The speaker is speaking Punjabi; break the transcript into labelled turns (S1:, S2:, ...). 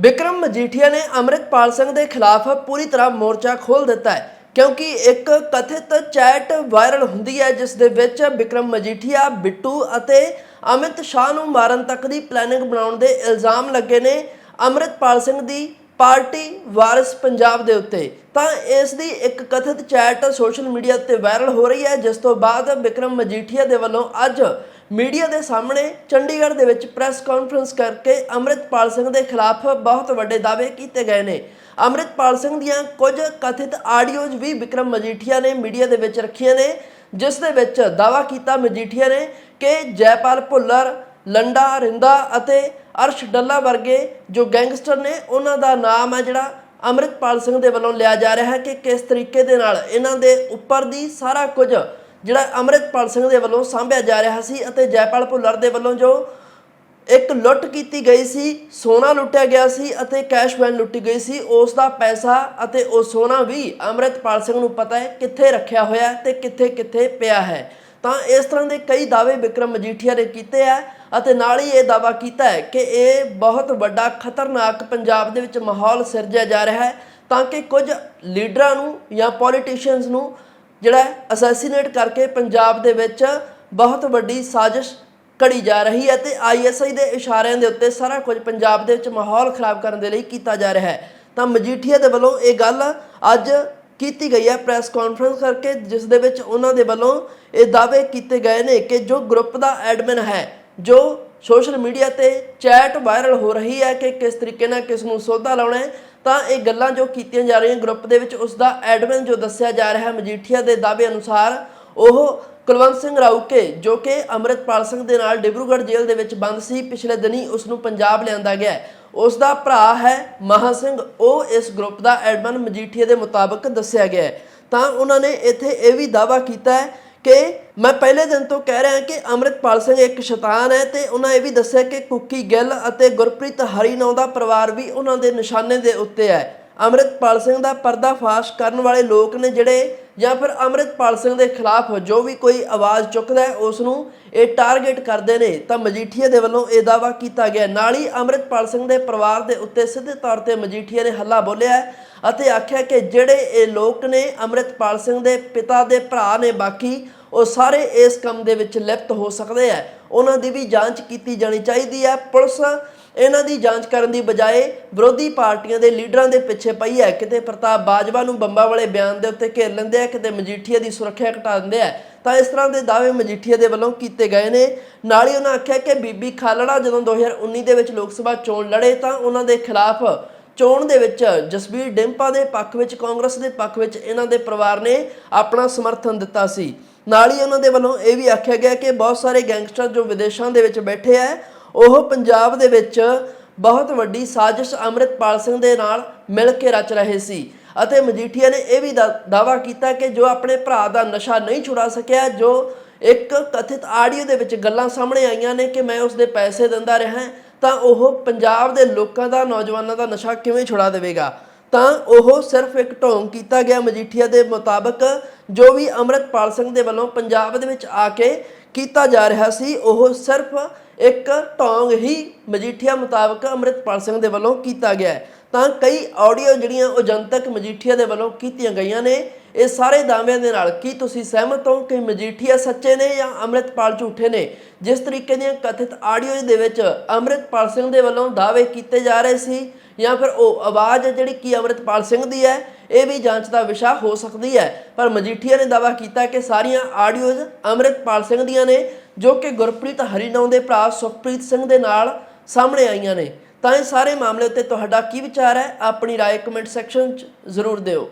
S1: ਵਿਕਰਮ ਮਜੀਠੀਆ ਨੇ ਅੰਮ੍ਰਿਤਪਾਲ ਸਿੰਘ ਦੇ ਖਿਲਾਫ ਪੂਰੀ ਤਰ੍ਹਾਂ ਮੋਰਚਾ ਖੋਲ ਦਿੱਤਾ ਹੈ, ਕਿਉਂਕਿ ਇੱਕ ਕਥਿਤ ਚੈਟ ਵਾਇਰਲ ਹੁੰਦੀ ਹੈ, ਜਿਸ ਦੇ ਵਿੱਚ ਵਿਕਰਮ ਮਜੀਠੀਆ, ਬਿੱਟੂ ਅਤੇ ਅਮਿਤ ਸ਼ਾਹ ਨੂੰ ਮਾਰਨ ਤੱਕ ਦੀ ਪਲੈਨਿੰਗ ਬਣਾਉਣ ਦੇ ਇਲਜ਼ਾਮ ਲੱਗੇ ਨੇ ਅੰਮ੍ਰਿਤਪਾਲ ਸਿੰਘ ਦੀ ਪਾਰਟੀ ਵਾਰਿਸ ਪੰਜਾਬ ਦੇ ਉੱਤੇ। ਤਾਂ ਇਸ ਦੀ ਇੱਕ ਕਥਿਤ ਚੈਟ ਸੋਸ਼ਲ ਮੀਡੀਆ ਤੇ ਵਾਇਰਲ ਹੋ ਰਹੀ ਹੈ, ਜਿਸ ਤੋਂ ਬਾਅਦ ਵਿਕਰਮ ਮਜੀਠੀਆ ਦੇ ਵੱਲੋਂ ਅੱਜ ਮੀਡੀਆ ਦੇ ਸਾਹਮਣੇ ਚੰਡੀਗੜ੍ਹ ਦੇ ਵਿੱਚ ਪ੍ਰੈਸ ਕਾਨਫਰੰਸ ਕਰਕੇ ਅੰਮ੍ਰਿਤਪਾਲ ਸਿੰਘ ਦੇ ਖਿਲਾਫ ਬਹੁਤ ਵੱਡੇ ਦਾਅਵੇ ਕੀਤੇ ਗਏ ਨੇ। ਅੰਮ੍ਰਿਤਪਾਲ ਸਿੰਘ ਦੀਆਂ ਕੁਝ ਕਥਿਤ ਆਡੀਓਜ਼ ਵੀ ਵਿਕਰਮ ਮਜੀਠੀਆ ਨੇ ਮੀਡੀਆ ਦੇ ਵਿੱਚ ਰੱਖੀਆਂ ਨੇ, ਜਿਸ ਦੇ ਵਿੱਚ ਦਾਅਵਾ ਕੀਤਾ ਮਜੀਠੀਆ ਨੇ ਕਿ ਜੈਪਾਲ ਭੁੱਲਰ, ਲੰਡਾ ਰਿੰਦਾ ਅਤੇ ਅਰਸ਼ ਡੱਲਾ ਵਰਗੇ ਜੋ ਗੈਂਗਸਟਰ ਨੇ, ਉਹਨਾਂ ਦਾ ਨਾਮ ਹੈ ਜਿਹੜਾ ਅੰਮ੍ਰਿਤਪਾਲ ਸਿੰਘ ਦੇ ਵੱਲੋਂ ਲਿਆ ਜਾ ਰਿਹਾ ਹੈ ਕਿ ਕਿਸ ਤਰੀਕੇ ਦੇ ਨਾਲ ਇਹਨਾਂ ਦੇ ਉੱਪਰ ਦੀ ਸਾਰਾ ਕੁਝ ਜਿਹੜਾ ਅੰਮ੍ਰਿਤਪਾਲ ਸਿੰਘ ਦੇ ਵੱਲੋਂ ਸਾਂਭਿਆ ਜਾ ਰਿਹਾ ਸੀ ਅਤੇ ਜੈਪਾਲ ਭੁੱਲਰ ਦੇ ਵੱਲੋਂ ਜੋ ਇੱਕ ਲੁੱਟ ਕੀਤੀ ਗਈ ਸੀ, ਸੋਨਾ ਲੁੱਟਿਆ ਗਿਆ ਸੀ ਅਤੇ ਕੈਸ਼ ਵੈਨ ਲੁੱਟੀ ਗਈ ਸੀ, ਉਸ ਦਾ ਪੈਸਾ ਅਤੇ ਉਹ ਸੋਨਾ ਵੀ ਅੰਮ੍ਰਿਤਪਾਲ ਸਿੰਘ ਨੂੰ ਪਤਾ ਹੈ ਕਿੱਥੇ ਰੱਖਿਆ ਹੋਇਆ ਹੈ ਤੇ ਕਿੱਥੇ ਕਿੱਥੇ ਪਿਆ ਹੈ। ਤਾਂ ਇਸ ਤਰ੍ਹਾਂ ਦੇ ਕਈ ਦਾਅਵੇ ਵਿਕਰਮ ਮਜੀਠੀਆ ਨੇ ਕੀਤੇ ਆ ਅਤੇ ਨਾਲ ਹੀ ਇਹ ਦਾਅਵਾ ਕੀਤਾ ਹੈ ਕਿ ਇਹ ਬਹੁਤ ਵੱਡਾ ਖਤਰਨਾਕ ਪੰਜਾਬ ਦੇ ਵਿੱਚ ਮਾਹੌਲ ਸਿਰਜਿਆ ਜਾ ਰਿਹਾ ਹੈ ਤਾਂ ਕਿ ਕੁਝ ਲੀਡਰਾਂ ਨੂੰ ਜਾਂ ਪੋਲੀਟੀਸ਼ੀਅਨਸ ਨੂੰ ਜਿਹੜਾ ਅਸੈਸੀਨੇਟ ਕਰਕੇ ਪੰਜਾਬ ਦੇ ਵਿੱਚ ਬਹੁਤ ਵੱਡੀ ਸਾਜ਼ਿਸ਼ ਘੜੀ ਜਾ ਰਹੀ ਹੈ ਤੇ ਆਈਐਸਆਈ ਦੇ ਇਸ਼ਾਰਿਆਂ ਦੇ ਉੱਤੇ ਸਾਰਾ ਕੁਝ ਪੰਜਾਬ ਦੇ ਵਿੱਚ ਮਾਹੌਲ ਖਰਾਬ ਕਰਨ ਦੇ ਲਈ ਕੀਤਾ ਜਾ ਰਿਹਾ ਹੈ। ਤਾਂ ਮਜੀਠੀਆ ਦੇ ਵੱਲੋਂ ਇਹ ਗੱਲ ਅੱਜ ਕੀਤੀ ਗਈ ਹੈ ਪ੍ਰੈਸ ਕਾਨਫਰੰਸ ਕਰਕੇ, ਜਿਸ ਦੇ ਵਿੱਚ ਉਹਨਾਂ ਦੇ ਵੱਲੋਂ ਇਹ ਦਾਅਵੇ ਕੀਤੇ ਗਏ ਨੇ ਕਿ ਜੋ ਗਰੁੱਪ ਦਾ ਐਡਮਿਨ ਹੈ, ਜੋ ਸੋਸ਼ਲ ਮੀਡੀਆ ਤੇ ਚੈਟ ਵਾਇਰਲ ਹੋ ਰਹੀ ਹੈ ਕਿ ਕਿਸ ਤਰੀਕੇ ਨਾਲ ਕਿਸ ਨੂੰ ਸੌਦਾ ਲਾਉਣਾ ਹੈ ਤਾਂ ਇਹ ਗੱਲਾਂ ਜੋ ਕੀਤੀਆਂ ਜਾ ਰਹੀਆਂ ਗਰੁੱਪ ਦੇ ਵਿੱਚ ਉਸ ਦਾ ਐਡਮਿਨ ਜੋ ਦੱਸਿਆ ਜਾ ਰਿਹਾ ਹੈ ਮਜੀਠੀਆ ਦੇ ਦਾਅਵੇ ਅਨੁਸਾਰ, ਉਹ ਕੁਲਵੰਤ ਸਿੰਘ ਰਾਊਕੇ, ਜੋ ਕਿ ਅੰਮ੍ਰਿਤਪਾਲ ਸਿੰਘ ਦੇ ਨਾਲ ਡਿਬਰੂਗੜ੍ਹ ਜੇਲ੍ਹ ਦੇ ਵਿੱਚ ਬੰਦ ਸੀ, ਪਿਛਲੇ ਦਿਨੀ ਉਸ ਨੂੰ ਪੰਜਾਬ ਲਿਆਂਦਾ ਗਿਆ ਹੈ। ਉਸ ਦਾ ਭਰਾ ਹੈ ਮਹਾ ਸਿੰਘ, ਉਹ ਇਸ ਗਰੁੱਪ ਦਾ ਐਡਮਨ ਮਜੀਠੀਆ ਦੇ ਮੁਤਾਬਕ ਦੱਸਿਆ ਗਿਆ ਹੈ ਤਾਂ ਉਹਨਾਂ ਨੇ ਇੱਥੇ ਇਹ ਵੀ ਦਾਅਵਾ ਕੀਤਾ ਹੈ ਕਿ ਮੈਂ ਪਹਿਲੇ ਦਿਨ ਤੋਂ ਕਹਿ ਰਿਹਾ ਕਿ ਅੰਮ੍ਰਿਤਪਾਲ ਸਿੰਘ ਇੱਕ ਸ਼ੈਤਾਨ ਹੈ ਤੇ ਉਹਨਾਂ ਇਹ ਵੀ ਦੱਸਿਆ ਕਿ ਕੁੱਕੀ ਗਿੱਲ ਅਤੇ ਗੁਰਪ੍ਰੀਤ ਹਰੀਨੌ ਦਾ ਪਰਿਵਾਰ ਵੀ ਉਹਨਾਂ ਦੇ ਨਿਸ਼ਾਨੇ ਦੇ ਉੱਤੇ ਹੈ। ਅੰਮ੍ਰਿਤਪਾਲ ਸਿੰਘ ਦਾ ਪਰਦਾਫਾਸ਼ ਕਰਨ ਵਾਲੇ ਲੋਕ ਨੇ ਜਿਹੜੇ ਜਾਂ ਫਿਰ ਅੰਮ੍ਰਿਤਪਾਲ ਸਿੰਘ ਦੇ ਖਿਲਾਫ ਜੋ ਵੀ ਕੋਈ ਆਵਾਜ਼ ਚੁੱਕਦਾ ਹੈ, ਉਸ ਨੂੰ ਇਹ ਟਾਰਗੇਟ ਕਰਦੇ ਨੇ, ਤਾਂ ਮਜੀਠੀਆ ਦੇ ਵੱਲੋਂ ਇਹ ਦਾਅਵਾ ਕੀਤਾ ਗਿਆ ਨਾਲ ਹੀ ਅੰਮ੍ਰਿਤਪਾਲ ਸਿੰਘ ਦੇ ਪਰਿਵਾਰ ਦੇ ਉੱਤੇ ਸਿੱਧੇ ਤੌਰ ਤੇ ਮਜੀਠੀਆ ਨੇ ਹੱਲਾ ਬੋਲਿਆ ਅਤੇ ਆਖਿਆ ਕਿ ਜਿਹੜੇ ਇਹ ਲੋਕ ਨੇ, ਅੰਮ੍ਰਿਤਪਾਲ ਸਿੰਘ ਦੇ ਪਿਤਾ ਦੇ ਭਰਾ ਨੇ, ਬਾਕੀ ਉਹ ਸਾਰੇ ਇਸ ਕੰਮ ਦੇ ਵਿੱਚ ਲਿਪਤ ਹੋ ਸਕਦੇ ਆ ਉਹਨਾਂ ਦੀ ਵੀ ਜਾਂਚ ਕੀਤੀ ਜਾਣੀ ਚਾਹੀਦੀ ਹੈ। ਪੁਲਿਸ ਇਹਨਾਂ ਦੀ ਜਾਂਚ ਕਰਨ ਦੀ ਬਜਾਏ ਵਿਰੋਧੀ ਪਾਰਟੀਆਂ ਦੇ ਲੀਡਰਾਂ ਦੇ ਪਿੱਛੇ ਪਈ ਹੈ। ਕਿਤੇ ਪ੍ਰਤਾਪ ਬਾਜਵਾ ਨੂੰ ਬੰਬਾਂ ਵਾਲੇ ਬਿਆਨ ਦੇ ਉੱਤੇ ਘੇਰ ਲੈਂਦੇ ਆ, ਕਿਤੇ ਮਜੀਠੀਆ ਦੀ ਸੁਰੱਖਿਆ ਘਟਾ ਦਿੰਦੇ ਆ। ਤਾਂ ਇਸ ਤਰ੍ਹਾਂ ਦੇ ਦਾਅਵੇ ਮਜੀਠੀਆ ਦੇ ਵੱਲੋਂ ਕੀਤੇ ਗਏ ਨੇ। ਨਾਲ ਹੀ ਉਹਨਾਂ ਆਖਿਆ ਕਿ ਬੀਬੀ ਖਾਲੜਾ ਜਦੋਂ 2019 ਦੇ ਵਿੱਚ ਲੋਕ ਸਭਾ ਚੋਣ ਲੜੇ ਤਾਂ ਉਹਨਾਂ ਦੇ ਖਿਲਾਫ ਚੋਣ ਦੇ ਵਿੱਚ ਜਸਬੀਰ ਡਿੰਪਾ ਦੇ ਪੱਖ ਵਿੱਚ, ਕਾਂਗਰਸ ਦੇ ਪੱਖ ਵਿੱਚ ਇਹਨਾਂ ਦੇ ਪਰਿਵਾਰ ਨੇ ਆਪਣਾ ਸਮਰਥਨ ਦਿੱਤਾ ਸੀ। ਨਾਲ ਹੀ ਉਹਨਾਂ ਦੇ ਵੱਲੋਂ ਇਹ ਵੀ ਆਖਿਆ ਗਿਆ ਕਿ ਬਹੁਤ ਸਾਰੇ ਗੈਂਗਸਟਰ ਜੋ ਵਿਦੇਸ਼ਾਂ ਦੇ ਵਿੱਚ ਬੈਠੇ ਆ ਉਹ ਪੰਜਾਬ ਦੇ ਵਿੱਚ ਬਹੁਤ ਵੱਡੀ ਸਾਜ਼ਿਸ਼ ਅੰਮ੍ਰਿਤਪਾਲ ਸਿੰਘ ਦੇ ਨਾਲ ਮਿਲ ਕੇ ਰਚ ਰਹੇ ਸੀ ਅਤੇ ਮਜੀਠੀਆ ਨੇ ਇਹ ਵੀ ਦਾ- ਦਾਅਵਾ ਕੀਤਾ ਕਿ ਜੋ ਆਪਣੇ ਭਰਾ ਦਾ ਨਸ਼ਾ ਨਹੀਂ ਛੁਡਾ ਸਕਿਆ, ਜੋ ਇੱਕ ਕਥਿਤ ਆਡੀਓ ਦੇ ਵਿੱਚ ਗੱਲਾਂ ਸਾਹਮਣੇ ਆਈਆਂ ਨੇ ਕਿ ਮੈਂ ਉਸ ਦੇ ਪੈਸੇ ਦਿੰਦਾ ਰਿਹਾ, ਤਾਂ ਉਹ ਪੰਜਾਬ ਦੇ ਲੋਕਾਂ ਦਾ, ਨੌਜਵਾਨਾਂ ਦਾ ਨਸ਼ਾ ਕਿਵੇਂ ਛੁਡਾ ਦੇਵੇਗਾ? ਤਾਂ ਉਹ ਸਿਰਫ ਇੱਕ ਢੋਂਗ ਕੀਤਾ ਗਿਆ ਮਜੀਠੀਆ ਦੇ ਮੁਤਾਬਕ ਜੋ ਵੀ ਅੰਮ੍ਰਿਤਪਾਲ ਸਿੰਘ ਦੇ ਵੱਲੋਂ ਪੰਜਾਬ ਦੇ ਵਿੱਚ ਆ ਕੇ ਕੀਤਾ ਜਾ ਰਿਹਾ ਸੀ, ਉਹ ਸਿਰਫ ਇੱਕ ਟੌਂਗ ਹੀ ਮਜੀਠੀਆ ਮੁਤਾਬਕ ਅੰਮ੍ਰਿਤਪਾਲ ਸਿੰਘ ਦੇ ਵੱਲੋਂ ਕੀਤਾ ਗਿਆ ਹੈ। ਤਾਂ ਕਈ ਆਡੀਓ ਜਿਹੜੀਆਂ ਉਹ ਜਨਤਕ ਮਜੀਠੀਆ ਦੇ ਵੱਲੋਂ ਕੀਤੀਆਂ ਗਈਆਂ ਨੇ, ਇਹ ਸਾਰੇ ਦਾਅਵਿਆਂ ਦੇ ਨਾਲ ਕੀ ਤੁਸੀਂ ਸਹਿਮਤ ਹੋ ਕਿ ਮਜੀਠੀਆ ਸੱਚੇ ਨੇ ਜਾਂ ਅੰਮ੍ਰਿਤਪਾਲ ਝੂਠੇ ਨੇ? ਜਿਸ ਤਰੀਕੇ ਦੀਆਂ ਕਥਿਤ ਆਡੀਓ ਦੇ ਵਿੱਚ ਅੰਮ੍ਰਿਤਪਾਲ ਸਿੰਘ ਦੇ ਵੱਲੋਂ ਦਾਅਵੇ ਕੀਤੇ ਜਾ ਰਹੇ ਸੀ ਜਾਂ ਫਿਰ ਉਹ ਆਵਾਜ਼ ਹੈ ਜਿਹੜੀ ਕੀ ਅੰਮ੍ਰਿਤਪਾਲ ਸਿੰਘ ਦੀ ਹੈ ਇਹ ਵੀ ਜਾਂਚ ਦਾ ਵਿਸ਼ਾ ਹੋ ਸਕਦੀ ਹੈ ਪਰ ਮਜੀਠੀਆ ਨੇ ਦਾਅਵਾ ਕੀਤਾ ਕਿ ਸਾਰੀਆਂ ਆਡੀਓਜ਼ ਅੰਮ੍ਰਿਤਪਾਲ ਸਿੰਘ ਦੀਆਂ ਨੇ ਜੋ ਕਿ ਗੁਰਪ੍ਰੀਤ ਹਰੀਨੌ ਦੇ ਭਰਾ ਸੁਖਪ੍ਰੀਤ ਸਿੰਘ ਦੇ ਨਾਲ ਸਾਹਮਣੇ ਆਈਆਂ ਨੇ ਤਾਂ ਇਹ ਸਾਰੇ ਮਾਮਲੇ ਉੱਤੇ ਤੁਹਾਡਾ ਕੀ ਵਿਚਾਰ ਹੈ ਆਪਣੀ رائے ਕਮੈਂਟ ਸੈਕਸ਼ਨ 'ਚ ਜ਼ਰੂਰ ਦਿਓ